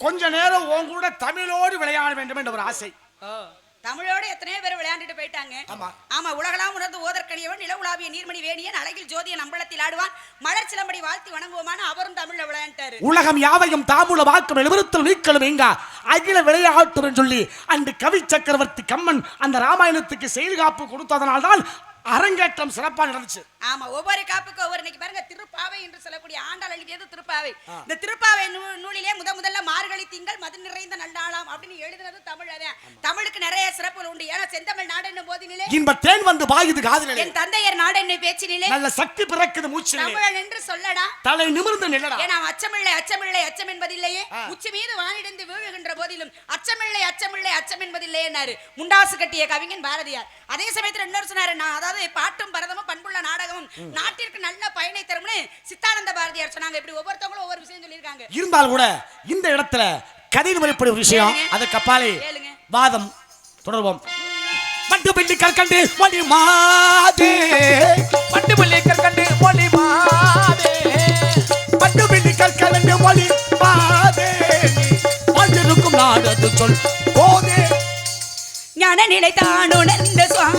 கொஞ்ச நேரம் உன் கூட தமிழோடு விளையாட வேண்டும் என்ற ஒரு ஆசை. தமிழோட எத்தனையோ பேர் விளையாண்டுட்டு போயிட்டாங்க. ஆமா. ஆமா உலகலாம் உணர்ந்து ஓதற்கனியவன் நிலவுலாவிய நீர்மணி வேணியன் அழகில் ஜோதியன் அம்பலத்தில் ஆடுவான் மலர் சிலம்படி வாழ்த்தி வணங்குவோமான அவரும் தமிழ்ல விளையாண்டாரு. உலகம் யாவையும் தாமுல வாக்கும் எழுபத்தில் நீக்கலும் எங்க அகில விளையாட்டுன்னு சொல்லி அன்று கவி சக்கரவர்த்தி கம்மன் அந்த ராமாயணத்துக்கு செயல் காப்பு கொடுத்ததனால்தான் அரங்கேற்றம் சிறப்பா நடந்துச்சு. ஆமா ஒவ்வொரு காப்புக்கும் ஒவ்வொரு இன்னைக்கு பாருங்க திருப்பாவை என்று சொல்லக்கூடிய ஆண்டாள் எழுதியது திருப்பாவை. இந்த திருப்பாவை நூலிலே முத முதல்ல மார்கழி திங்கள் மது நிறைந்த நல்லாளாம் அப்படின்னு எழுதினது தமிழ் அதான் தமிழுக்கு நிறைய சிறப்புகள் உண்டு. ஏன்னா செந்தமிழ் நாடு போதினிலே இன்ப தேன் வந்து பாயுது காதலிலே என் தந்தையர் நாடு என்னும் பேச்சினிலே நல்ல சக்தி பிறக்குது மூச்சிலே. தமிழன் என்று சொல்லடா. தலை நிமிர்ந்து நில்லடா. ஏன்னா அச்சமில்லை அச்சமில்லை அச்சம் என்பதில்லையே. உச்சி மீது வானிடந்து வீழுகின்ற போதிலும் அச்சமில்லை அச்சமில்லை அச்சம் என்பதில்லையேனாரு முண்டாசு கட்டிய கவிஞன் பாரதியார். அதே சமயத்துல இன்னொரு சொன்னாரு நான் அதாவது பாட்டும் பரதமும் பண்புள்ள நாடகமும் நாட்டிற்கு நல்ல பயனை தரும்னு சித்தானந்த பாரதியார் சொன்னாங்க. இப்படி ஒவ்வொருத்தவங்களும் ஒவ்வொரு விஷயம் சொல்லியிருக்காங்க. இருந்தால் கூட இந்த இடத்துல கதையில் முறைப்படி ஒரு விஷயம். அப்பாலே கேளுங்க. வாதம். தொடர்வோம். பட்டு பில்லி கற்கண்டு மணி மாதே. பட்டு பிள்ளை கற்கண்டு மொழி மாதே. பட்டு பில்லி கற்கண்டு மொழி மாதே. வாழ்ந்திருக்கும் நாடது சொல் போதே. ஞான நிலை தானுணர்ந்த சுவாமி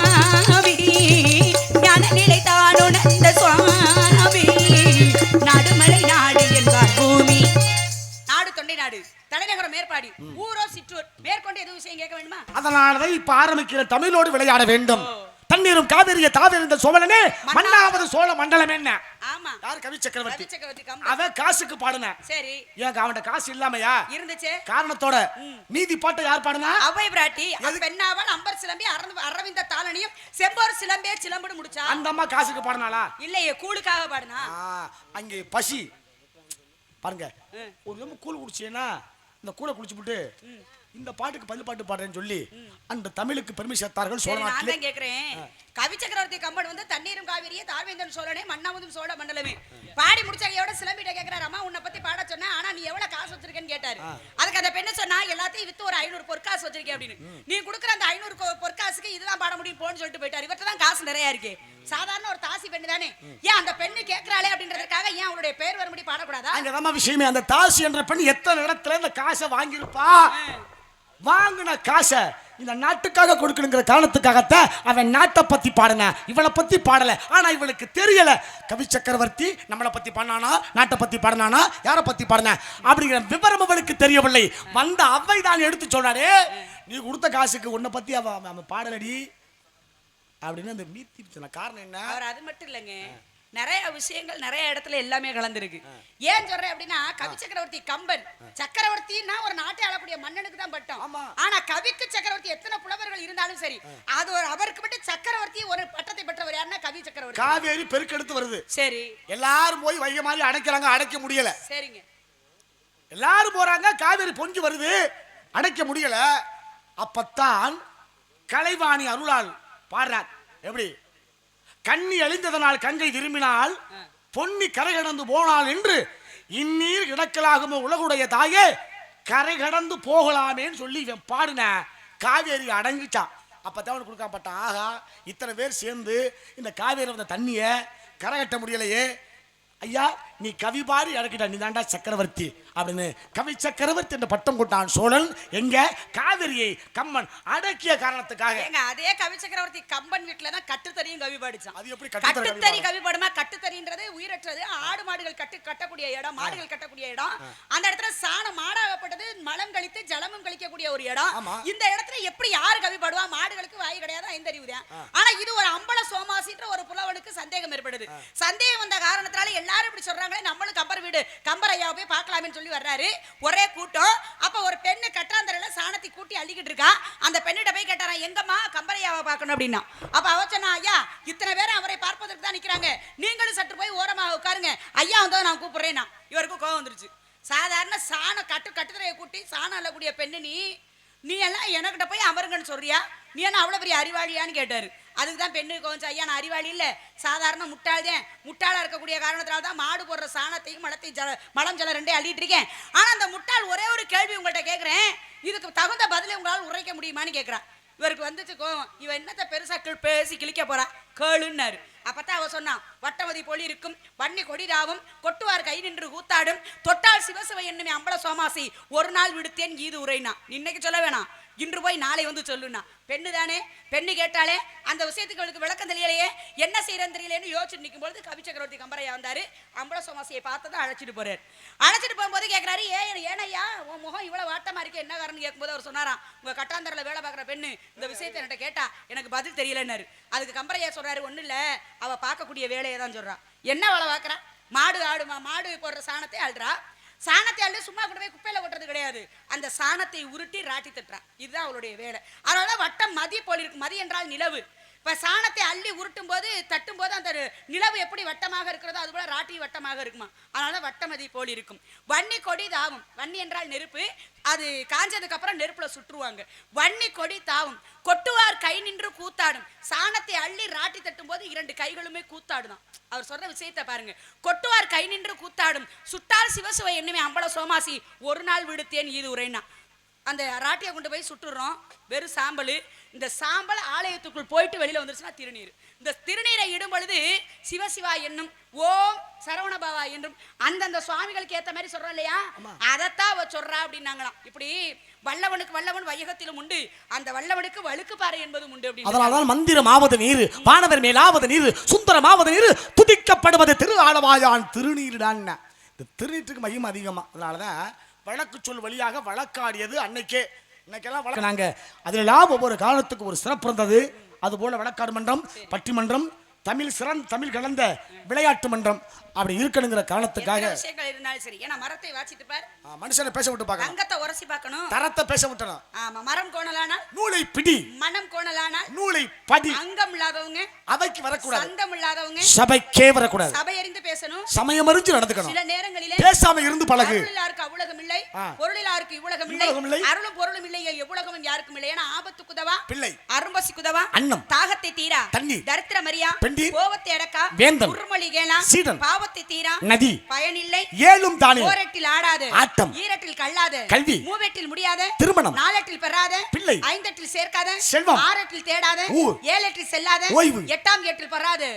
இப்ப ஆரம்பிக்கிற தமிழோடு விளையாட வேண்டும். தண்ணீரும் காவிரிய தாவிருந்த சோழனே மன்னாவது சோழ மண்டலம் என்ன? ஆமா. யார் கவி சக்கரவர்த்தி. அவன் காசுக்கு பாடுன. சரி. ஏன் அவன்கிட்ட காசு இல்லாமையா? இருந்துச்சு. காரணத்தோட மீதி பாட்டை யார் பாடுனா? அவ்வை பிராட்டி பெண்ணாவல் அம்பர் சிலம்பி அரவிந்த தாளனியும் செம்போர் சிலம்பே சிலம்புடு முடிச்சா? அந்த அம்மா காசுக்கு பாடுனாளா? இல்லையே கூழுக்காக பாடுனா? அங்கே பசி. பாருங்க. ஒரு கூழ் குடிச்சீங்கன்னா இந்த கூழை குடிச்சுப்புட்டு இந்த பாட்டுக்கு பதில் பாட்டு பாடுறேன்னு சொல்லி அந்த தமிழுக்கு பெருமை சேர்த்தார்கள் சோழ நான் தான் கேக்குறேன். கவி சக்கரவர்த்தி கம்பன் வந்து தண்ணீரும் காவிரியே தார்வேந்தன் சோழனே மன்னாவதும் சோழ மண்டலமே. பாடி முடிச்சாகையோட சிலம்பிட்ட கேக்குறாரு அம்மா உன்னை பத்தி பாட சொன்னேன் ஆனா நீ எவ்வளவு காசு வச்சிருக்கேன்னு கேட்டாரு. அதுக்கு அந்த பெண்ணு சொன்னா எல்லாத்தையும் வித்து ஒரு ஐநூறு பொற்காசு வச்சிருக்கேன் அப்படின்னு. நீ கொடுக்குற அந்த ஐநூறு பொற்காசுக்கு இதுதான் பாட முடியும் போன்னு சொல்லிட்டு போயிட்டாரு. இவர்ட்ட தான் காசு நிறைய இருக்கு. சாதாரண ஒரு தாசி பெண்ணு தானே. ஏன் அந்த பெண்ணு கேக்குறாளே அப்படின்றதுக்காக ஏன் அவளுடைய பேர் வரும்படி பாடக்கூடாதா? அங்கதான் விஷயமே அந்த தாசி என்ற பெண் எத்தனை இடத்துல இந்த காசை வாங்கியிருப்பா? வாங்கின காசை இந்த நாட்டுக்காக கொடுக்கணுங்கிற காரணத்துக்காகத்தான் அவன் நாட்டை பற்றி பாடினேன் இவளை பற்றி பாடலை. ஆனால் இவளுக்கு தெரியலை. கவி சக்கரவர்த்தி நம்மளை பற்றி பண்ணானா நாட்டை பற்றி பாடினானா? யாரை பற்றி பாடினேன் அப்படிங்கிற விவரம் அவளுக்கு தெரியவில்லை. வந்த அவை தான் எடுத்து சொன்னாரே. நீ கொடுத்த காசுக்கு உன்னை பற்றி அவ அவன் அவன் பாடலடி. அப்படின்னு அந்த மீத்தி சொன்ன காரணம் என்ன? அவர் அது மட்டும் இல்லைங்க. நிறைய விஷயங்கள் நிறைய இடத்துல எல்லாமே கலந்துருக்கு. ஏன் சொல்றேன் அப்படின்னா கவி சக்கரவர்த்தி கம்பன். சக்கரவர்த்தின்னா ஒரு நாட்டை ஆளக்கூடிய மன்னனுக்கு தான் பட்டம். ஆனா கவிக்கு சக்கரவர்த்தி எத்தனை புலவர்கள் இருந்தாலும் சரி அது ஒரு அவருக்கு மட்டும் சக்கரவர்த்தி ஒரு பட்டத்தை பெற்றவர் யாருன்னா கவி சக்கரவர்த்தி. காவேரி பெருக்கெடுத்து வருது. சரி. எல்லாரும் போய் வைக மாதிரி அடைக்கிறாங்க அடைக்க முடியல. சரிங்க. எல்லாரும் போறாங்க காவேரி பொங்கி வருது அடைக்க முடியல. அப்பத்தான் கலைவாணி அருளால் பாடுறார். எப்படி? கண்ணி அழிந்ததனால் கங்கை திரும்பினால் பொன்னி கரை கடந்து போனால் என்று இந்நீர் கிடக்கலாகுமோ உலகுடைய தாயே? கரை கடந்து போகலாமேன்னு சொல்லி இவன் பாடின காவேரி அடங்கிட்டான் அப்பதான் அவனுக்கு கொடுக்கப்பட்டான். ஆகா இத்தனை பேர் சேர்ந்து இந்த காவேரி வந்த தண்ணியை கரை கட்ட முடியலையே. ஐயா நீ கவி பாடி அடக்கிட்ட நீ தாண்டா சக்கரவர்த்தி அப்படின்னு கவி சக்கரவர்த்தி என்ற பட்டம் கொண்டான் சோழன். எங்க? காவிரியை கம்மன் அடக்கிய காரணத்துக்காக. ஏங்க அதே கவி சக்கரவர்த்தி கம்பன் வீட்டுல தான் கட்டுத்தறியும் கவி பாடிச்சான். அது எப்படி கட்டுத்தறி கவி பாடுமா? கட்டுத்தறின்றது உயிரற்றது. ஆடு மாடுகள் கட்டு கட்டக்கூடிய இடம் மாடுகள் கட்டக்கூடிய இடம். அந்த இடத்துல சாணம் மாடாகப்பட்டது மலம் கழித்து ஜலமும் கழிக்கக்கூடிய ஒரு இடம். இந்த இடத்துல எப்படி யாரு கவி பாடுவா மாடுகளுக்கு வாய் கிடையாது ஐந்தறிவுதான் ஆனா இது ஒரு அம்பல சோமாசின்ற ஒரு புலவனுக்கு சந்தேகம் ஏற்படுது. சந்தேகம் வந்த காரணத்தினால எல்லாரும் இப்படி சொல்றாங்களே நம்மளும் கம்பர் வீடு கம்பர் ஐயாவை போய் பார்க்கலாமேன்னு சொல்லி வர்றாரு. ஒரே கூட்டம். அப்ப ஒரு பெண்ணு கட்டாந்தரையில சாணத்தை கூட்டி அள்ளிக்கிட்டு இருக்கா. அந்த பெண்ணிட்ட போய் கேட்டாராம் எங்கம்மா கம்பரையாவை பார்க்கணும் அப்படின்னா. அப்ப அவ சொன்னா ஐயா இத்தனை பேர் அவரை பார்ப்பதற்கு தான் நிக்கிறாங்க. நீங்களும் சற்று போய் ஓரமாக உட்காருங்க. ஐயா வந்தா நான் கூப்பிடுறேன்னா. இவருக்கு கோவம் வந்துருச்சு. சாதாரண சாணம் கட்டு கட்டுத்தரையை கூட்டி சாணம் அள்ளக்கூடிய பெண்ணு நீ நீ எல்லாம் எனக்கிட்ட போய் அமருங்கன்னு சொல்றியா? நீ என்ன அவ்வளோ பெரிய அறிவாளியான்னு கேட்டாரு. அதுக்கு தான் பெண்ணு கொஞ்சம் ஐயா நான் அறிவாளி இல்லை. சாதாரண முட்டாள் தான் முட்டாளா இருக்கக்கூடிய காரணத்தினால தான் மாடு போடுற சாணத்தையும் மலத்தையும் ஜல மலம் ஜலம் ரெண்டே அள்ளிட்டு இருக்கேன். ஆனால் அந்த முட்டாள் ஒரே ஒரு கேள்வி உங்கள்கிட்ட கேட்குறேன் இதுக்கு தகுந்த பதிலை உங்களால் உரைக்க முடியுமான்னு கேட்குறா இவருக்கு வந்துச்சு கோவம். இவன் என்னத்த பெருசா கிள் பேசி கிழிக்க போறா? கேளுன்னாரு. அப்பதான் அவ சொன்னான் வட்டமதி பொலி இருக்கும் வன்னி கொடிதாவும் கொட்டுவார் கை நின்று கூத்தாடும் தொட்டால் சிவசிவ என்னுமே அம்பல சோமாசி ஒரு நாள் விடுத்தேன் கீது உரைனா. இன்னைக்கு சொல்ல வேணாம். இன்று போய் நாளை வந்து சொல்லுனா பெண்ணு தானே? பெண்ணு கேட்டாலே அந்த விஷயத்துக்கு அவளுக்கு விளக்கம் தெரியலையே. என்ன செய்யறேன்னு தெரியலையேன்னு யோசிச்சு நிற்கும் பொழுது கவி சக்கரவர்த்தி கம்பரையா வந்தாரு. அம்பள சோமாசியை தான் அழைச்சிட்டு போறாரு. அழைச்சிட்டு போகும்போது கேட்கிறாரு ஏ ஏனையா உன் முகம் இவ்வளவு வாட்டமா இருக்கு என்ன காரணம் கேட்கும்போது அவர் சொன்னாராம் உங்க கட்டாந்தரில் வேலை பார்க்குற பெண்ணு இந்த விஷயத்தை என்கிட்ட கேட்டா எனக்கு பதில் தெரியலன்னாரு. அதுக்கு கம்பரையா சொல்றாரு ஒண்ணு இல்ல அவ பார்க்கக்கூடிய வேலையை தான் சொல்றா. என்ன வேலை பார்க்குறா? மாடு ஆடுமா? மாடு போடுற சாணத்தை ஆள்றா. சாணத்தை அள்ளி சும்மா கொண்டு போய் குப்பையில் கொட்டுறது கிடையாது. அந்த சாணத்தை உருட்டி ராட்டி தட்டுறா. இதுதான் அவளுடைய வேலை. அதனால வட்டம் மதி போல் இருக்கு மதி என்றால் நிலவு. இப்போ சாணத்தை அள்ளி உருட்டும் போது தட்டும் போது அந்த நிலவு எப்படி வட்டமாக இருக்கிறதோ அது போல ராட்டி வட்டமாக இருக்குமா? அதனால வட்டமதி போல் இருக்கும். வன்னி கொடி தாவும். வன்னி என்றால் நெருப்பு. அது காஞ்சதுக்கு அப்புறம் நெருப்புல சுற்றுவாங்க. வன்னி கொடி தாவும். கொட்டுவார் கை நின்று கூத்தாடும். சாணத்தை அள்ளி ராட்டி தட்டும் போது இரண்டு கைகளுமே கூத்தாடுதான். அவர் சொல்ற விஷயத்தை பாருங்க. கொட்டுவார் கை நின்று கூத்தாடும். சுட்டால் சிவசுவை என்னமே அம்பல சோமாசி ஒரு நாள் விடுத்தேன் இது உரைனா அந்த ராட்டியை கொண்டு போய் சுட்டுறோம். வெறும் சாம்பல். இந்த சாம்பல் ஆலயத்துக்குள் போயிட்டு வெளியில வந்துருச்சுன்னா திருநீர். இந்த திருநீரை இடும் பொழுது சிவசிவா என்னும் ஓம் சரவணபவா என்றும் அந்தந்த சுவாமிகளுக்கு ஏத்த மாதிரி சொல்றோம் இல்லையா? அதைத்தான் அவ சொல்றா அப்படின்னாங்களாம். இப்படி வல்லவனுக்கு வல்லவன் வையகத்திலும் உண்டு அந்த வல்லவனுக்கு வழுக்கு பாறை என்பதும் உண்டு அப்படின்னு அதனால்தான் மந்திரமாவது நீர் வானவர் மேலாவது நீர் சுந்தரமாவது நீர் துதிக்கப்படுவது திரு ஆளவாயான் திருநீருடான் இந்த திருநீற்றுக்கு மகிமை அதிகமா. அதனாலதான் வழக்கு சொல் வழியாக வழக்காடியது அன்னைக்கே. இன்னைக்கெல்லாம் வழக்கு அதில் அதிலெல்லாம் ஒவ்வொரு காலத்துக்கு ஒரு சிறப்பு இருந்தது. அதுபோல் வழக்காடு மன்றம் பட்டிமன்றம் தமிழ் சிறந்த தமிழ் கலந்த விளையாட்டு மன்றம் அப்படி இருக்கணுங்கிற காரணத்துக்காக எத்தனை விஷயங்கள் இருந்தாலும் சரி. ஏன்னா மரத்தை வாசிட்டு பார். ஆ, மனுஷனை பேச விட்டு பார்க்கணும். தங்கத்தை உரசி பார்க்கணும். தரத்தை பேச விட்டணும். ஆமா மரம் கோணலானால் நூலை பிடி. மனம் கோணலானால் நூலை படி. அங்கம் இல்லாதவங்க அவைக்கு வரக்கூடாது. சந்தம் இல்லாதவங்க சபைக்கே வரக்கூடாது. சபை அறிந்து பேசணும். சமயம் அறிஞ்சு நடந்துக்கணும். சில நேரங்களிலே பேசாம இருந்து பழகு. அருளிலாருக்கு அவ்வுலகம் இல்லை. பொருளிலாருக்கு இவ்வுலகம் இல்லை. அருளும் பொருளும் இல்லை. எவ்வுலகம் யாருக்கும் இல்லை. ஏன்னா ஆபத்து குதவா? பிள்ளை. அரும்பசி குதவா? அன்னம். தாகத்தை தீரா? தண்ணீர். தரித்திர பெண்டீர். கோவத்தை அடக்கா வேந்தன். குறுமொழி கேளா சீடன். பாவத்தை தீரா நதி பயனில்லை ஏழும் தானே ஓரெட்டில் ஆடாது ஆட்டம். ஈரட்டில் கல்லாது கல்வி. மூவெட்டில் முடியாத திருமணம். நாலெட்டில் பெறாத பிள்ளை. ஐந்தெட்டில் சேர்க்காத செல்வம். ஆறெட்டில் தேடாத. ஏழெட்டில் செல்லாத ஓய்வு. எட்டாம் எட்டில் பெறாது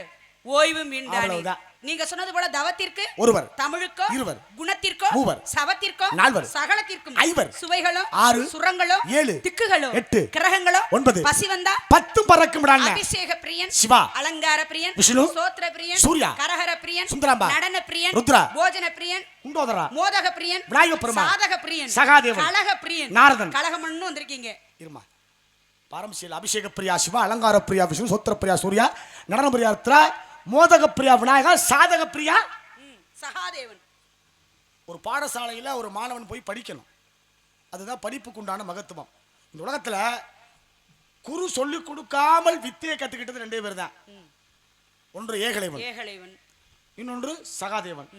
ஓய்வு மீண்டானே அவ்வளவுதான். நீங்க சொன்னது போல தவத்திற்கு ஒருவர் தமிழுக்கோ இருவர் குணத்திற்கோ மூவர் சவத்திற்கோ நால்வர் சகலத்திற்கும் ஐவர் சுவைகளோ ஆறு சுரங்களோ ஏழு திக்குகளோ எட்டு கிரகங்களோ ஒன்பது பசி வந்தா பத்தும் பறக்கும் அபிஷேக பிரியன் சிவா அலங்கார பிரியன் விஷ்ணு சோத்ர பிரியன் சூர்யா கரஹர பிரியன் சுந்தராம்பா நடன பிரியன் ருத்ரா போஜன பிரியன் உண்டோதரா மோதக பிரியன் விநாயகப் பெருமாள். சாதக பிரியன் சகாதேவன். கலக பிரியன் நாரதன். கலகமன்னு வந்திருக்கீங்க இருமா பரமசீல அபிஷேக பிரியா சிவா அலங்கார பிரியா விஷ்ணு சோத்திர பிரியா சூர்யா நடன பிரியா ருத்ரா மோதக பிரியா விநாயகா சாதக பிரியா சகாதேவன். ஒரு பாடசாலையில் ஒரு மாணவன் போய் படிக்கணும். அதுதான் படிப்புக்கு உண்டான மகத்துவம். இந்த உலகத்துல குரு சொல்லி கொடுக்காமல் வித்தையை கத்துக்கிட்டது ரெண்டே பேர் தான் ஒன்று ஏகலைவன். ஏகலைவன். இன்னொன்று சகாதேவன்.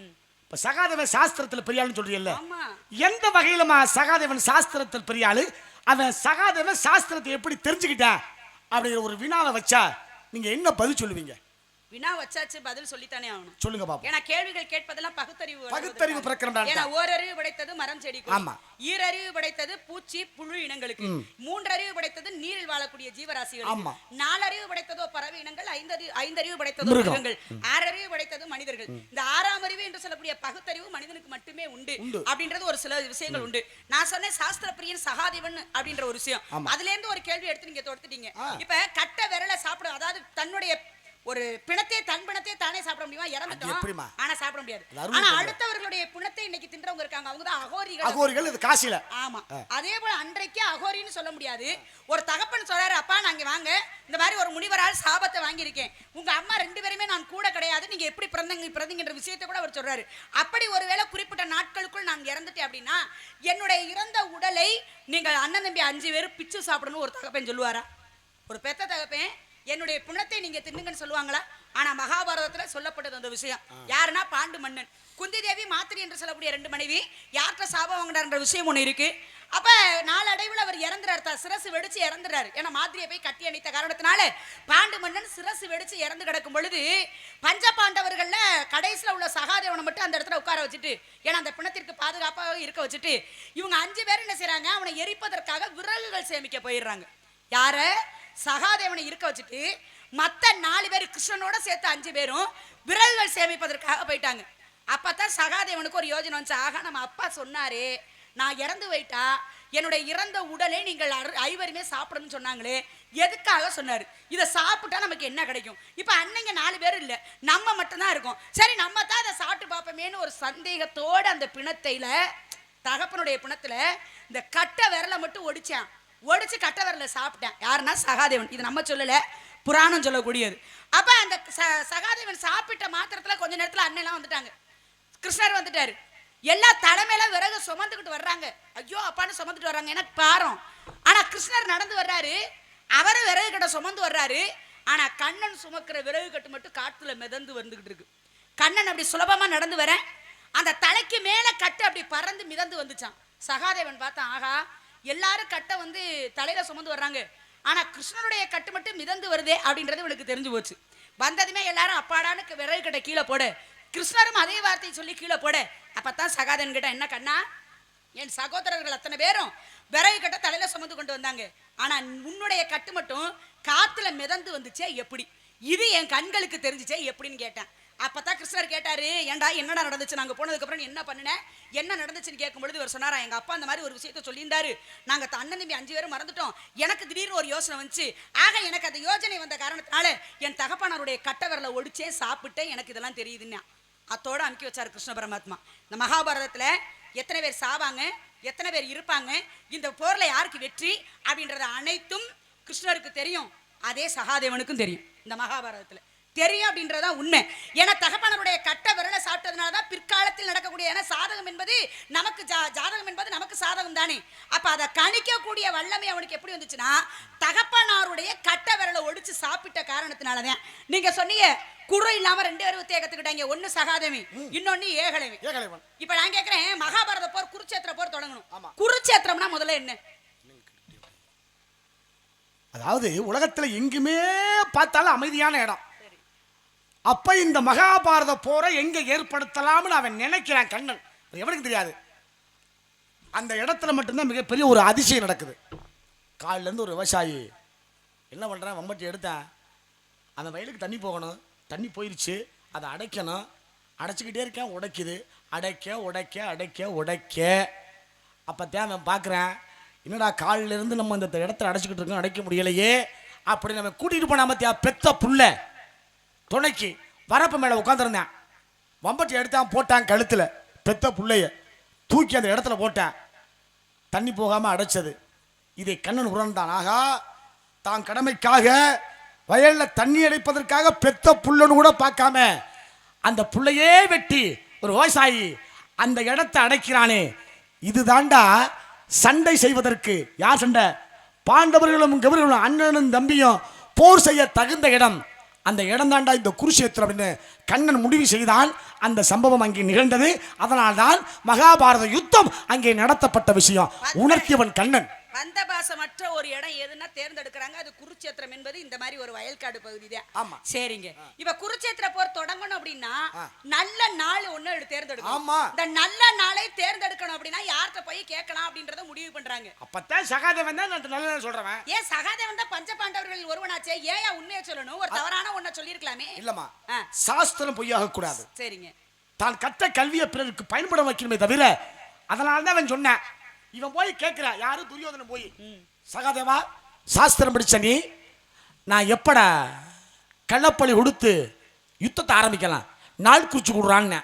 இப்ப சகாதேவன் சாஸ்திரத்துல பெரியாள்னு ஆமா. எந்த வகையிலமா சகாதேவன் சாஸ்திரத்தில் பெரியாளு? அவன் சகாதேவன் சாஸ்திரத்தை எப்படி தெரிஞ்சுக்கிட்டான் அப்படிங்கிற ஒரு வினாவை வச்சா நீங்க என்ன பதில் சொல்லுவீங்க? வினா வச்சாச்சு பதில் சொல்லித்தானே ஆகணும் சொல்லுங்க பாப்போம் ஏன்னா கேள்விகள் கேட்பதெல்லாம் பகுத்தறிவு. பகுத்தறிவு பிறக்கிறோம் தான். ஏன்னா ஓரறிவு படைத்தது மரம் செடி. ஆமா. ஈரறிவு படைத்தது பூச்சி புழு இனங்களுக்கு மூன்றறிவு படைத்தது நீரில் வாழக்கூடிய ஜீவராசிகள் ஆமா. நாலறிவு படைத்ததோ பறவை இனங்கள் ஐந்தறிவு ஐந்தறிவு படைத்ததோ. மிருகங்கள் ஆறறிவு படைத்தது மனிதர்கள் இந்த ஆறாம் அறிவு என்று சொல்லக்கூடிய பகுத்தறிவு மனிதனுக்கு மட்டுமே உண்டு. அப்படின்றது ஒரு சில விஷயங்கள் உண்டு நான் சொன்னேன் சாஸ்திர பிரியன் சகாதேவன் அப்படின்ற ஒரு விஷயம். அதுல இருந்து ஒரு கேள்வி எடுத்து நீங்க தொடுத்துட்டீங்க. இப்ப கட்ட விரல சாப்பிட அதாவது தன்னுடைய ஒரு பிணத்தை தன் பிணத்தை தானே சாப்பிட முடியுமா? இறந்துட்டோம்? ஆனா சாப்பிட முடியாது. ஆனா. அடுத்தவர்களுடைய பிணத்தை இன்னைக்கு தின்றவங்க இருக்காங்க. அவங்க தான் அகோரிகள். அகோரிகள் இது காசில. ஆமா. அதே போல அன்றைக்கே அகோரின்னு சொல்ல முடியாது. ஒரு தகப்பன் சொல்றாரு அப்பா நாங்க வாங்க. இந்த மாதிரி ஒரு முனிவரால் சாபத்தை வாங்கியிருக்கேன். உங்க அம்மா ரெண்டு பேருமே நான் கூட கிடையாது. நீங்க எப்படி பிறந்தங்க பிறந்தீங்கன்ற விஷயத்தை கூட அவர் சொல்றாரு. அப்படி ஒருவேளை குறிப்பிட்ட நாட்களுக்குள் நான் இறந்துட்டேன் அப்படின்னா என்னுடைய இறந்த உடலை நீங்கள் அண்ணன் தம்பி அஞ்சு பேர் பிச்சு சாப்பிடணும் ஒரு தகப்பன் சொல்லுவாரா? ஒரு பெத்த தகப்பன் என்னுடைய புணத்தை நீங்க தின்னுங்கன்னு சொல்லுவாங்களா? ஆனா மகாபாரதத்துல சொல்லப்பட்டது அந்த விஷயம். யாருன்னா பாண்டு மன்னன். குந்தி தேவி மாத்திரி என்று சொல்லக்கூடிய ரெண்டு மனைவி யார்கிட்ட சாபம் வாங்கினார்ன்ற விஷயம் ஒண்ணு இருக்கு. அப்ப நாளடைவில் அவர் இறந்துறாரு. தான் சிரசு வெடிச்சு இறந்துறாரு. ஏன்னா மாதிரியை போய் கட்டி அணைத்த காரணத்தினால பாண்டு மன்னன் சிரசு வெடிச்சு இறந்து கிடக்கும் பொழுது பஞ்ச பாண்டவர்கள்ல கடைசியில உள்ள சகாதேவனை மட்டும் அந்த இடத்துல உட்கார வச்சுட்டு ஏன்னா அந்த பிணத்திற்கு பாதுகாப்பாக இருக்க வச்சுட்டு இவங்க அஞ்சு பேர் என்ன செய்றாங்க? அவனை எரிப்பதற்காக விறகுகள் சேமிக்க போயிடுறாங்க. யார? சகாதேவனை இருக்க வச்சுட்டு மற்ற நாலு பேர் கிருஷ்ணனோட சேர்த்து அஞ்சு பேரும் விரல்கள் சேமிப்பதற்காக போயிட்டாங்க. அப்பதான் சகாதேவனுக்கு ஒரு யோஜனை வந்துச்சு. ஆகா நம்ம அப்பா சொன்னாரு நான் இறந்து போயிட்டா என்னுடைய இறந்த உடலை நீங்கள் ஐவருமே சாப்பிடணும்னு சொன்னாங்களே எதுக்காக? சொன்னாரு. இதை சாப்பிட்டா நமக்கு என்ன கிடைக்கும்? இப்போ அன்னைங்க நாலு பேர் இல்லை நம்ம மட்டும்தான் இருக்கோம். சரி நம்ம தான் அதை சாப்பிட்டு பார்ப்போமேன்னு ஒரு சந்தேகத்தோட அந்த பிணத்தையில தகப்பனுடைய பிணத்துல இந்த கட்டை விரலை மட்டும் ஒடிச்சான். ஒடிச்சு கட்டவரில் சாப்பிட்டேன். யாருன்னா சகாதேவன். இது நம்ம சொல்லலை புராணம் சொல்லக்கூடியது. அப்போ அந்த ச- சகாதேவன் சாப்பிட்ட மாத்திரத்தில் கொஞ்ச நேரத்தில் அண்ணெல்லாம் வந்துட்டாங்க. கிருஷ்ணர் வந்துட்டார். எல்லா தலைமையில விறகு சுமந்துக்கிட்டு வர்றாங்க. ஐயோ அப்பான்னு சுமந்துட்டு வர்றாங்க. எனக்கு பாரம். ஆனால் கிருஷ்ணர் நடந்து வர்றாரு. அவரும் விறகு கட்ட சுமந்து வர்றாரு. ஆனால் கண்ணன் சுமக்கிற விறகு கட்டு மட்டும் காற்றுல மிதந்து வந்துக்கிட்டு இருக்கு. கண்ணன் அப்படி சுலபமாக நடந்து வரேன். அந்த தலைக்கு மேலே கட்டு அப்படி பறந்து மிதந்து வந்துச்சான் சகாதேவன் பார்த்தான் ஆகா எல்லாரும் கட்டை வந்து தலையில சுமந்து வர்றாங்க. ஆனா கிருஷ்ணனுடைய கட்டு மட்டும் மிதந்து வருதே அப்படின்றது இவனுக்கு தெரிஞ்சு போச்சு. வந்ததுமே எல்லாரும் அப்பாடான்னு க- விறகு கட்டை கீழே போடு. கிருஷ்ணரும் அதே வார்த்தையை சொல்லி கீழே போடு. அப்பத்தான் சகாதன் கிட்ட என்ன கண்ணா என் சகோதரர்கள் அத்தனை பேரும் விறகு கட்ட தலையில சுமந்து கொண்டு வந்தாங்க. ஆனா உன்னுடைய கட்டு மட்டும் காத்துல மிதந்து வந்துச்சே எப்படி? இது என் கண்களுக்கு தெரிஞ்சுச்சே எப்படின்னு கேட்டேன். அப்பதான் கிருஷ்ணர் கேட்டாரு ஏன்டா என்னடா நடந்துச்சு? நாங்க போனதுக்கு அப்புறம் நீ என்ன பண்ணுன? என்ன நடந்துச்சுன்னு கேட்கும்பொழுது இவர் சொன்னாரா எங்க அப்பா அந்த மாதிரி ஒரு விஷயத்த சொல்லியிருந்தாரு. நாங்க அண்ணன் தம்பி அஞ்சு பேரும் மறந்துட்டோம். எனக்கு திடீர்னு ஒரு யோசனை வந்துச்சு. ஆக எனக்கு அந்த யோசனை வந்த காரணத்தினால என் தகப்பனாருடைய கட்ட விரலை ஒடிச்சே சாப்பிட்டேன். எனக்கு இதெல்லாம் தெரியுதுன்னா. அத்தோட அமுக்கி வச்சாரு கிருஷ்ண பரமாத்மா. இந்த மகாபாரதத்துல எத்தனை பேர் சாவாங்க எத்தனை பேர் இருப்பாங்க இந்த போர்ல யாருக்கு வெற்றி அப்படின்றத அனைத்தும் கிருஷ்ணருக்கு தெரியும். அதே சகாதேவனுக்கும் தெரியும். இந்த மகாபாரதத்துல. தெரியும் அப்படின்றதா உண்மை. ஏன்னா தகப்பனருடைய கட்ட விரலை சாப்பிட்டதுனால தான் பிற்காலத்தில் நடக்கக்கூடிய ஏன்னா சாதகம் என்பது நமக்கு ஜா- ஜாதகம் என்பது நமக்கு சாதகம் தானே. அப்ப அதை கணிக்கக்கூடிய வல்லமை அவனுக்கு எப்படி வந்துச்சுன்னா தகப்பனாருடைய கட்ட விரலை ஒடிச்சு சாப்பிட்ட காரணத்தினாலதான். நீங்க சொன்னீங்க குரு இல்லாம ரெண்டு பேரும் வித்தையை கத்துக்கிட்டாங்க. ஒண்ணு சகாதேவி இன்னொன்னு ஏகலைவி. இப்ப நான் கேக்குறேன் மகாபாரத போர் குருச்சேத்திர போர். தொடங்கணும். குருச்சேத்திரம்னா முதல்ல என்ன? அதாவது உலகத்துல எங்குமே பார்த்தாலும் அமைதியான இடம். அப்போ இந்த மகாபாரத போரை எங்கே ஏற்படுத்தலாம்னு அவன் நினைக்கிறான் கண்ணன். அது எவனுக்கு தெரியாது? அந்த இடத்துல மட்டும்தான் மிகப்பெரிய ஒரு அதிசயம் நடக்குது. காலிலேருந்து ஒரு விவசாயி என்ன பண்ணுறேன் வம்பட்டி எடுத்தேன். அந்த வயலுக்கு தண்ணி போகணும். தண்ணி போயிடுச்சு அதை அடைக்கணும். அடைச்சிக்கிட்டே இருக்கேன். உடைக்குது. அடைக்க உடைக்க அடைக்க உடைக்க. அப்போ தேவன் பார்க்குறேன் என்னடா காலில இருந்து நம்ம இந்த இடத்துல அடைச்சிக்கிட்டு இருக்கோம். அடைக்க முடியலையே. அப்படி நம்ம கூட்டிகிட்டு போனால் மத்தியா பெத்த புள்ள. துணைக்கு வரப்பு மேலே உட்காந்துருந்தேன் வம்பட்டி எடுத்தான் போட்டான் கழுத்தில். பெத்த பிள்ளைய தூக்கி அந்த இடத்துல போட்டேன். தண்ணி போகாமல் அடைச்சது. இதை கண்ணன் உணர்ந்தான். ஆகா தான் கடமைக்காக வயலில் தண்ணி அடைப்பதற்காக பெத்த புள்ளன்னு கூட பார்க்காம அந்த புள்ளையே வெட்டி ஒரு விவசாயி அந்த இடத்தை அடைக்கிறானே. இதுதாண்டா சண்டை செய்வதற்கு. யார் சண்டை? பாண்டவர்களும் கவர்களும் அண்ணனும் தம்பியும் போர் செய்ய தகுந்த இடம். அந்த இடம் தாண்டா இந்த குருஷேத்திரம் அப்படின்னு கண்ணன் முடிவு செய்தான் அந்த சம்பவம் அங்கே நிகழ்ந்தது. அதனால்தான் மகாபாரத யுத்தம் அங்கே நடத்தப்பட்ட விஷயம். உணர்த்தியவன் கண்ணன். வந்தபாசமற்ற ஒரு இடம் எதுன்னா தேர்ந்தெடுக்கிறாங்க. அது குருச்சேத்திரம் என்பது இந்த மாதிரி ஒரு வயல்காடு பகுதி தான் ஆமா. சரிங்க. இப்ப குருச்சேத்திர போர் தொடங்கணும் அப்படின்னா. நல்ல நாள் ஒண்ணு எடுத்து தேர்ந்தெடுக்கணும். ஆமா. இந்த நல்ல நாளை தேர்ந்தெடுக்கணும் அப்படின்னா யார்கிட்ட போய் கேட்கலாம் அப்படின்றத முடிவு பண்றாங்க. அப்பத்தான் சகாதேவன் தான் நான் நல்ல சொல்றவன். ஏன் சகாதேவன் தான் பஞ்ச பாண்டவர்கள் ஒருவனாச்சே? ஏன் உண்மையை சொல்லணும். ஒரு தவறான ஒன்ன சொல்லியிருக்கலாமே. இல்லம்மா. சாஸ்திரம் பொய்யாக கூடாது சரிங்க. தான் கற்ற கல்வியை பிறருக்கு பயன்பட வைக்கணுமே தவிர அதனால தான் அவன் சொன்னேன். இவன் போய் கேட்கிறான் யாரும் துரியோதனன் போய். சகாதேவா சாஸ்திரம் படிச்ச நீ நான் எப்படா கள்ளப்பழி கொடுத்து யுத்தத்தை ஆரம்பிக்கலாம்? நாள் குறிச்சு கொடுறான்னு.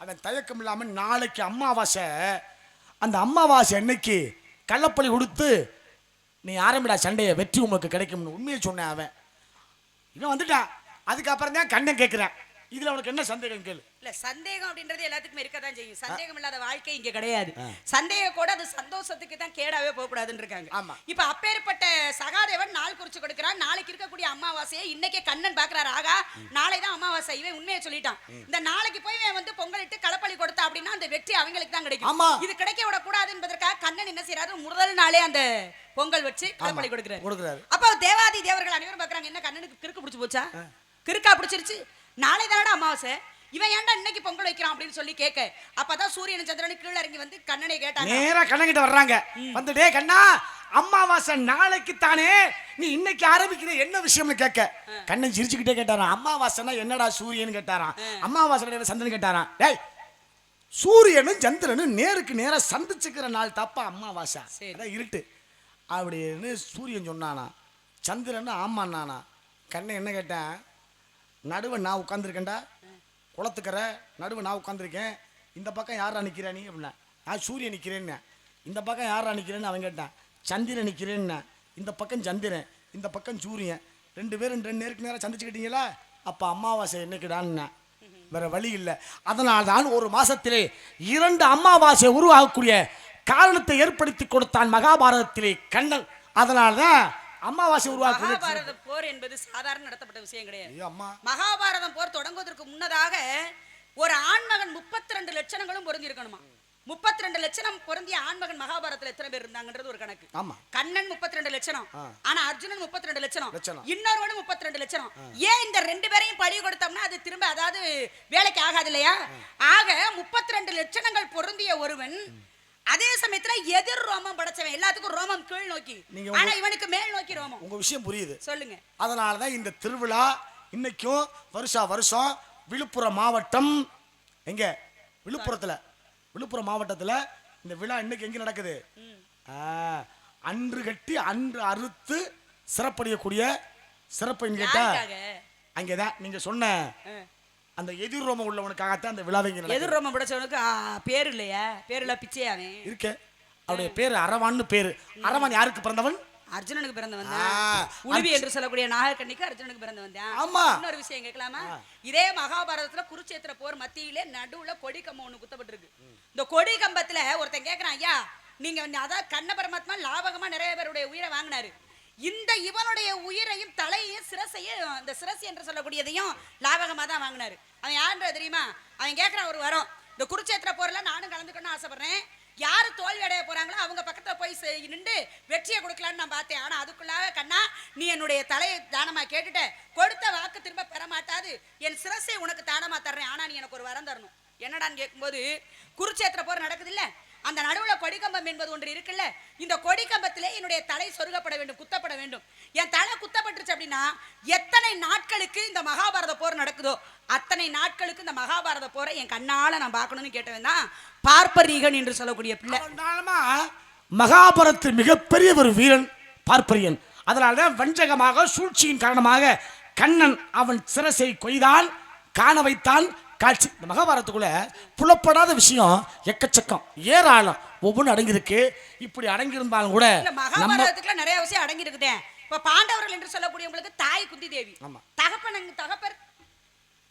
அவன் தயக்கம் இல்லாமல் நாளைக்கு அமாவாசை அந்த அமாவாசை அன்னைக்கு கள்ளப்பழி கொடுத்து நீ ஆரம்பிடா சண்டையை வெற்றி உனக்கு கிடைக்கும்னு. உண்மையை சொன்னேன் அவன். இவன் வந்துட்டான். அதுக்கப்புறம் தான் கண்ணன் கேட்குறேன் இதில் அவனுக்கு என்ன சந்தேகம் கேளு. இல்ல சந்தேகம் அப்படின்றது எல்லாத்துக்குமே இருக்கதான் செய்யும். சந்தேகம் இல்லாத வாழ்க்கை இங்க கிடையாது. சந்தேகம் கூட அது சந்தோஷத்துக்கு தான் கேடாவே போகக்கூடாதுன்னு இருக்காங்க. ஆமா. இப்ப அப்பேற்பட்ட சகாதேவன் நாள் குறிச்சு கொடுக்கிறான். நாளைக்கு இருக்கக்கூடிய அமாவாசையை இன்னைக்கே கண்ணன் பாக்குறாரு ஆகா நாளை தான் அமாவாசை. இவன் உண்மையை சொல்லிட்டான். இந்த நாளைக்கு போய் இவன் வந்து பொங்கலிட்டு களப்பலி கொடுத்தா அப்படின்னா அந்த வெற்றி அவங்களுக்கு தான் கிடைக்கும். இது கிடைக்க விடக்கூடாது என்பதற்காக கண்ணன் என்ன செய்யறாரு முதல் நாளே அந்த பொங்கல் வச்சு களப்பலி கொடுக்கிறாரு. அப்ப தேவாதி தேவர்கள் அனைவரும் பாக்குறாங்க என்ன கண்ணனுக்கு கிறுக்கு பிடிச்சு போச்சா? கிறுக்கா பிடிச்சிருச்சு. நாளை தானடா அமாவாசை? இவன் ஏன்டா இன்னைக்கு பொங்கல் வைக்கிறான் அப்படின்னு சொல்லி கேட்க. அப்பதான் சூரியன் சந்திரன் கீழே இறங்கி வந்து கண்ணனை கேட்டாங்க. நேரா கண்ணங்கிட்ட வர்றாங்க. வந்து டே கண்ணா அமாவாசை நாளைக்கு தானே? நீ இன்னைக்கு ஆரம்பிக்கிற என்ன விஷயம்னு கேட்க. கண்ணன் சிரிச்சுக்கிட்டே கேட்டாராம். அமாவாசைனா என்னடா சூரியன்? கேட்டாராம். அமாவாசை சந்திரன்? கேட்டாராம். டேய் சூரியனும் சந்திரனும் நேருக்கு நேரா சந்திச்சுக்கிற நாள் தப்பா அமாவாசை. சரி. அதான் இருட்டு. அப்படின்னு சூரியன் சொன்னானா. சந்திரன் ஆமாண்ணானா கண்ணன் என்ன கேட்டேன்? நடுவை நான் உட்காந்துருக்கேன்டா குளத்துக்கரை நடுவு நான் உட்காந்துருக்கேன் இந்த பக்கம் யாரா நிற்கிறா நீ? அப்படின்னா நான் சூரியன் நிற்கிறேன்னு இந்த பக்கம் யாரா நிற்கிறேன்னு அவன் கேட்டான். சந்திரன் நிற்கிறேன்னு இந்த பக்கம் சந்திரன் இந்த பக்கம் சூரியன். ரெண்டு பேரும் ரெண்டு நேருக்கு நேரம் சந்திச்சுக்கிட்டீங்களா? அப்போ அமாவாசை என்னைக்குடான்னு. வேற வழி இல்லை. அதனால் தான் ஒரு மாதத்திலே இரண்டு அமாவாசை உருவாகக்கூடிய காரணத்தை ஏற்படுத்தி கொடுத்தான் மகாபாரதத்திலே கண்ணன். அதனால தான் அமாவாசை உருவாக்கக்கூடிய மகாபாரத போர் என்பது சாதாரண நடத்தப்பட்ட விஷயம் கிடையாது. மகாபாரதம் போர் தொடங்குவதற்கு முன்னதாக ஒரு ஆண்மகன் முப்பத்தி ரெண்டு லட்சணங்களும் பொருந்தி இருக்கணுமா முப்பத்தி ரெண்டு லட்சணம் பொருந்திய ஆண்மகன் மகாபாரதத்துல எத்தனை பேர் இருந்தாங்கன்றது ஒரு கணக்கு. ஆமா. கண்ணன் முப்பத்தி ரெண்டு லட்சணம். ஆனா அர்ஜுனன் முப்பத்தி ரெண்டு லட்சணம். இன்னொருவனும் முப்பத்தி ரெண்டு லட்சணம் ஏன் இந்த ரெண்டு பேரையும் பழி கொடுத்தோம்னா அது திரும்ப அதாவது வேலைக்கு ஆகாது இல்லையா? ஆக முப்பத்தி ரெண்டு லட்சணங்கள் பொருந்திய ஒருவன் அதே சமயத்துல எதிர் ரோமம் படைச்சவன் எல்லாத்துக்கும் ரோமம் கீழ் நோக்கி. நீங்க ஆனா இவனுக்கு மேல் நோக்கி ரோமம். உங்க விஷயம் புரியுது. சொல்லுங்க. அதனால தான் இந்த திருவிழா இன்னைக்கும் வருஷா வருஷம் விழுப்புரம் மாவட்டம் எங்க? விழுப்புரத்துல. விழுப்புரம் மாவட்டத்துல இந்த விழா இன்னைக்கு எங்க நடக்குது? அன்று கட்டி அன்று அறுத்து சிறப்படையக்கூடிய சிறப்பு கேட்டா அங்கேதான். நீங்க சொன்ன அந்த எதிர் ரோமம் உள்ளவனுக்காகத்தான் அந்த விழாவை. எதிர் ரோமம் படைச்சவனுக்கு பேர் இல்லையா? பேர் இல்ல பிச்சையாவே? இருக்கே. அவருடைய பேரு அரவான்னு பேரு. அரவான் யாருக்கு பிறந்தவன்? அர்ஜுனனுக்கு பிறந்தவன் ஆ, தான். உளுவி என்று சொல்லக்கூடிய நாகக்கண்ணிக்கு அர்ஜுனனுக்கு பிறந்தவன் தான். ஆமா. இன்னொரு விஷயம் கேட்கலாமா? இதே மகாபாரதத்துல குருச்சேத்திர போர் மத்தியிலே நடுவுல கொடி கம்பம் ஒண்ணு குத்தப்பட்டிருக்கு. இந்த கொடி கம்பத்துல ஒருத்தன் கேக்குறான் ஐயா நீங்க அதான் கண்ண பரமாத்மா லாபகமா நிறைய பேருடைய உயிரை வாங்கினாரு. இந்த இவனுடைய உயிரையும் தலையையும் சிரசையும் இந்த சிரசு என்று சொல்லக்கூடியதையும் லாபகமாக தான் வாங்கினாரு. அவன் யாருன்றது தெரியுமா? அவன் கேட்குறான் ஒரு வரம். இந்த குருச்சேத்திர போரில் நானும் கலந்துக்கணும்னு ஆசைப்பட்றேன். யார் தோல்வி அடைய போகிறாங்களோ அவங்க பக்கத்தில் போய் செ- நின்று வெற்றியை கொடுக்கலான்னு நான் பார்த்தேன். ஆனால் அதுக்குள்ளாக கண்ணா நீ என்னுடைய தலையை தானமாக கேட்டுட்ட? கொடுத்த வாக்கு திரும்ப பெற மாட்டாது. என் சிரசை உனக்கு தானமாக தர்றேன். ஆனால் நீ எனக்கு ஒரு வரம் தரணும். என்னடான்னு கேட்கும்போது குருச்சேத்திர போர் நடக்குது இல்லை அந்த நடுவில் கொடிக்கம்பம் என்பது ஒன்று இருக்குல்ல? இந்த கொடிக்கம்பத்திலே என்னுடைய தலை சொருகப்பட வேண்டும் குத்தப்பட வேண்டும். என் தலை குத்தப்பட்டுருச்சு அப்படின்னா எத்தனை நாட்களுக்கு இந்த மகாபாரத போர் நடக்குதோ அத்தனை நாட்களுக்கு இந்த மகாபாரத போரை என் கண்ணால் நான் பார்க்கணும்னு கேட்டவன் தான் பார்ப்பரீகன் என்று சொல்லக்கூடிய பிள்ளை. அவன் மகாபாரத்து மிகப்பெரிய ஒரு வீரன் பார்ப்பரியன். அதனால்தான் வஞ்சகமாக சூழ்ச்சியின் காரணமாக கண்ணன் அவன் சிரசை கொய்தான் காண வைத்தான் காட்சி. இந்த மகாபாரத்துக்குள்ள புலப்படாத விஷயம் எக்கச்சக்கம். ஏராளம். ஒவ்வொன்றும் அடங்கியிருக்கு. இப்படி அடங்கியிருந்தாலும் கூட மகாபாரதத்துல நிறைய விஷயம் அடங்கி இருக்குதே இப்ப பாண்டவர்கள் என்று சொல்லக்கூடியவங்களுக்கு தாய் குந்தி தேவி ஆமா. தகப்பன் தகப்பர்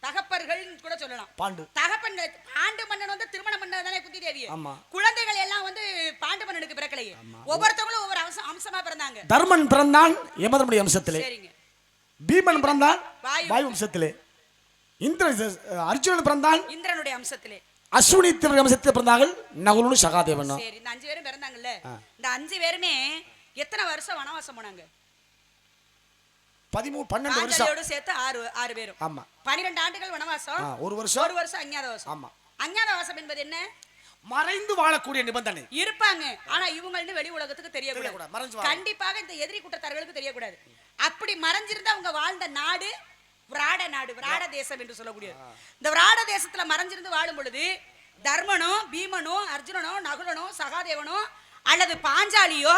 தகப்பர்கள் கூட சொல்லலாம். பாண்டு. தகப்பன் பாண்டு மன்னன் வந்து திருமணம் பண்ணது தானே குந்தி தேவி ஆமா. குழந்தைகள் எல்லாம் வந்து பாண்டு மன்னனுக்கு பிறக்கலையே. ஒவ்வொருத்தவங்களும் ஒவ்வொரு அம்சம் அம்சமா பிறந்தாங்க. தர்மன் பிறந்தான் யமதனுடைய வம்சத்திலே சரிங்க. பீமன் பிறந்தான் வாயு. வாயு வம்சத்திலே இந்திர அர்ஜுனன் பிறந்தான். இந்திரனுடைய அம்சத்திலே. அஸ்வினி திரு வம்சத்தில் பிறந்தார்கள். நகுலனும் சகாதேவனும் சரி இந்த அஞ்சு பேரும் பிறந்தாங்கல்ல? இந்த அஞ்சு பேருமே எத்தனை வருஷம் வனவாசம் போனாங்க? பதிமூணு பன்னெண்டு வருஷம். சேர்த்து ஆறு ஆறு பேரும். ஆமா. பன்னிரெண்டு ஆண்டுகள் வனவாசம். ஒரு வருஷம். ஒரு வருஷம் அஞ்ஞாதவாசம் ஆமா. அஞ்ஞாதவாசம் என்பது என்ன? மறைந்து வாழக்கூடிய நிபந்தனை. இருப்பாங்க. ஆனா இவங்கள்னு வெளி உலகத்துக்கு தெரியக்கூடாது. கண்டிப்பாக இந்த எதிரி கூட்டத்தார்களுக்கு தெரியக்கூடாது. அப்படி மறைஞ்சிருந்து அவங்க வாழ்ந்த நாடு விராட நாடு விராட தேசம் என்று சொல்லக்கூடியது. இந்த விராட தேசத்துல மறைஞ்சிருந்து வாழும் பொழுது தர்மனும் பீமனும் அர்ஜுனனும் நகுலனும் சகாதேவனும் அல்லது பாஞ்சாலியோ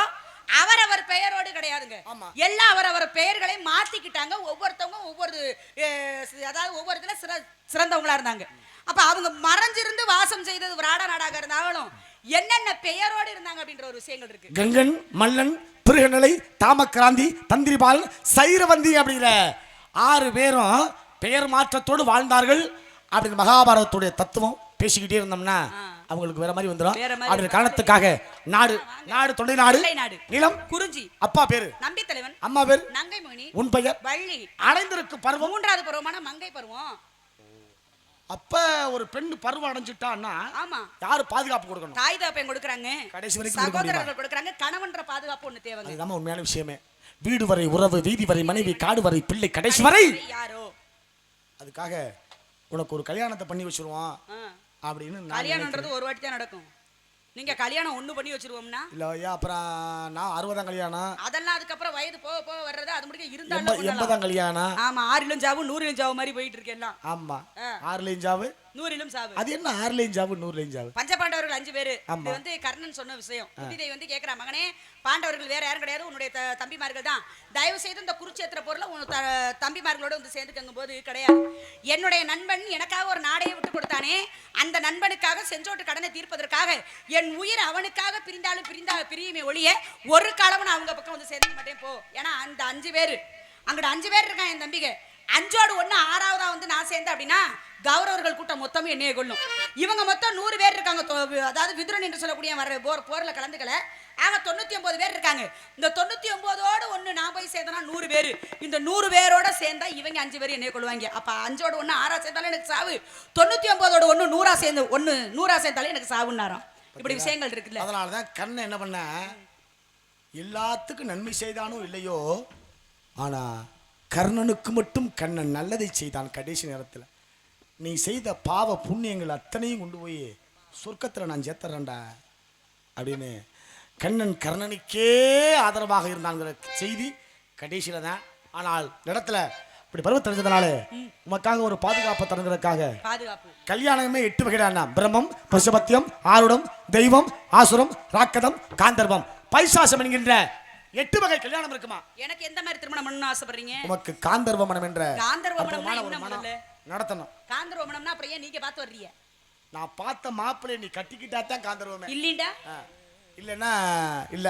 அவரவர் பெயரோடு கிடையாதுங்க. ஆமா. எல்லாம் அவரவர் பெயர்களை மாத்திக்கிட்டாங்க. ஒவ்வொருத்தவங்க ஒவ்வொரு அதாவது ஒவ்வொரு இதுல சிற சிறந்தவங்களா இருந்தாங்க. அப்ப அவங்க மறைஞ்சிருந்து வாசம் செய்தது விராட நாடாக இருந்தாலும் என்னென்ன பெயரோடு இருந்தாங்க அப்படின்ற ஒரு விஷயங்கள் இருக்கு. கங்கன் மல்லன் பிருகநிலை தாமக்கிராந்தி தந்திரிபாலன் சைரவந்தி அப்படிங்கிற ஆறு பேரும் பெயர் மாற்றத்தோடு வாழ்ந்தார்கள் அப்படின்னு மகாபாரதத்துடைய தத்துவம் பேசிக்கிட்டே இருந்தோம்னா அவங்களுக்கு வேற மாதிரி வந்துடும் அப்படி காரணத்துக்காக நாடு நாடு தொண்டை நாடு. நிலம் குறிஞ்சி. அப்பா பேரு நம்பி தலைவன். அம்மா பேர் நங்கை மோகினி உன் பெயர் வள்ளி. அடைந்திருக்கும் பருவம். மூன்றாவது பருவமான மங்கை பருவம். அப்ப ஒரு பெண் பருவம் அடைஞ்சிட்டான்னா ஆமா. யாரு பாதுகாப்பு கொடுக்கணும்? தாய் தாப்பையும் கொடுக்குறாங்க. கடைசி வரைக்கும் கொடுக்குறாங்க. கணவன்ற பாதுகாப்பு ஒண்ணு தேவைங்க. அதுதான் உண்மையான விஷயமே. வீடு வரை உறவு வீதி வரை மனைவி காடு வரை பிள்ளை கடைசி வரை யாரோ? அதுக்காக உனக்கு ஒரு கல்யாணத்தை பண்ணி வச்சிருவோம். அப்படின்னு கல்யாணம்ன்றது ஒரு வாட்டி தான் நடக்கும். நீங்க கல்யாணம் ஒண்ணு பண்ணி வச்சிருவோம்னா? இல்ல ஐயா அப்புறம் நான் அறுபதாம் கல்யாணம். அதெல்லாம் அதுக்கப்புறம் வயது போக போக வர்றது அது முடிக்க இருந்தாலும் எண்பதாம் கல்யாணம். ஆமா ஆறு இளஞ்சாவும் நூறு இளஞ்சாவும் மாதிரி போயிட்டு இருக்கு எல்லாம். ஆமா ஆ. ஆறு லேஞ்சாவு நூறு இளம் சாவு. அது என்ன ஆறு லேஞ்சாவு நூறு லேஞ்சாவு பஞ்சபாண்டவர்கள் அஞ்சு பேரு. இது வந்து கர்ணன் சொன்ன விஷயம். குந்திதை வந்து கேக்குறா மகனே பாண்டவர்கள் வேற யாரும் கிடையாது உன்னுடைய தம்பிமார்கள் தான். தயவு செய்து இந்த குருச்சேத்திர பொருளை உன் தம்பிமார்களோட வந்து சேர்ந்துக்கங்கும் போது கிடையாது. என்னுடைய நண்பன் எனக்காக ஒரு நாடையை விட்டு கொடுத்தானே அந்த நண்பனுக்காக செஞ்சோட்டு கடனை தீர்ப்பதற்காக என் உயிர் அவனுக்காக பிரிந்தாலும் பிரிந்தா பிரியுமே ஒழிய ஒரு காலமும் நான் அவங்க பக்கம் வந்து சேர்ந்துக்க மாட்டேன் போ. ஏன்னா அந்த அஞ்சு பேரு. அங்கிட்ட அஞ்சு பேர் இருக்கான் என் தம்பிங்க அஞ்சோடு ஒண்ணு ஆறாவதா வந்து நான் சேர்ந்தேன் அப்படின்னா கௌரவர்கள் கூட்டம் மொத்தமும் என்னைய கொள்ளும் இவங்க மொத்தம் நூறு பேர் இருக்காங்க. அதாவது விதுரன் என்று சொல்லக்கூடிய வர போர் போர்ல கலந்துக்கல. ஆக தொண்ணூத்தி ஒன்பது பேர் இருக்காங்க. இந்த தொண்ணூத்தி ஒன்பதோட ஒண்ணு நான் போய் சேர்ந்தனா நூறு பேர். இந்த நூறு பேரோட சேர்ந்தா இவங்க அஞ்சு பேர் என்னைய கொள்வாங்க அப்ப அஞ்சோட ஒண்ணு ஆறா சேர்ந்தாலும் எனக்கு சாவு. தொண்ணூத்தி ஒன்பதோட ஒண்ணு நூறா சேர்ந்து ஒண்ணு நூறா சேர்ந்தாலும் எனக்கு சாவுன்னாராம். இப்படி விஷயங்கள் இருக்குல்ல. அதனால தான் கண்ணன் என்ன பண்ண? எல்லாத்துக்கும் நன்மை செய்தானோ இல்லையோ ஆனா கர்ணனுக்கு மட்டும் கண்ணன் நல்லதை செய்தான் கடைசி நேரத்தில். நீ செய்த பாவ புண்ணியங்கள் அத்தனையும் கொண்டு போய் சொர்க்கத்தில் நான் சேர்த்துறேன்டா அப்படின்னு கண்ணன் கர்ணனுக்கே ஆதரவாக இருந்தாங்கிற செய்தி கடைசியில தான். ஆனால் இடத்துல இப்படி பருவம் தெரிஞ்சதுனால உமக்காக ஒரு பாதுகாப்பை தருங்கிறதுக்காக பாதுகாப்பு. கல்யாணமே எட்டு வகையான பிரம்மம் பசுபத்தியம் ஆருடம் தெய்வம் ஆசுரம் ராக்கதம் காந்தர்வம் பைசாசம் என்கின்ற எட்டு வகை கல்யாணம் இருக்குமா? எனக்கு எந்த மாதிரி திருமணம் பண்ணணும்னு ஆசைப்படுறீங்க? உமக்கு காந்தர்வ மனம் என்ற காந்தர்வ மனம்னா என்ன மனம் முதல்ல? நடத்தணும். காந்தர்வ மனம்னா அப்புறம் ஏன் நீங்க பார்த்து வர்றீங்க? நான் பார்த்த மாப்பிள்ளை நீ கட்டிக்கிட்டா தான் காந்தர்வமே. இல்லீண்டா. இல்லைன்னா இல்ல.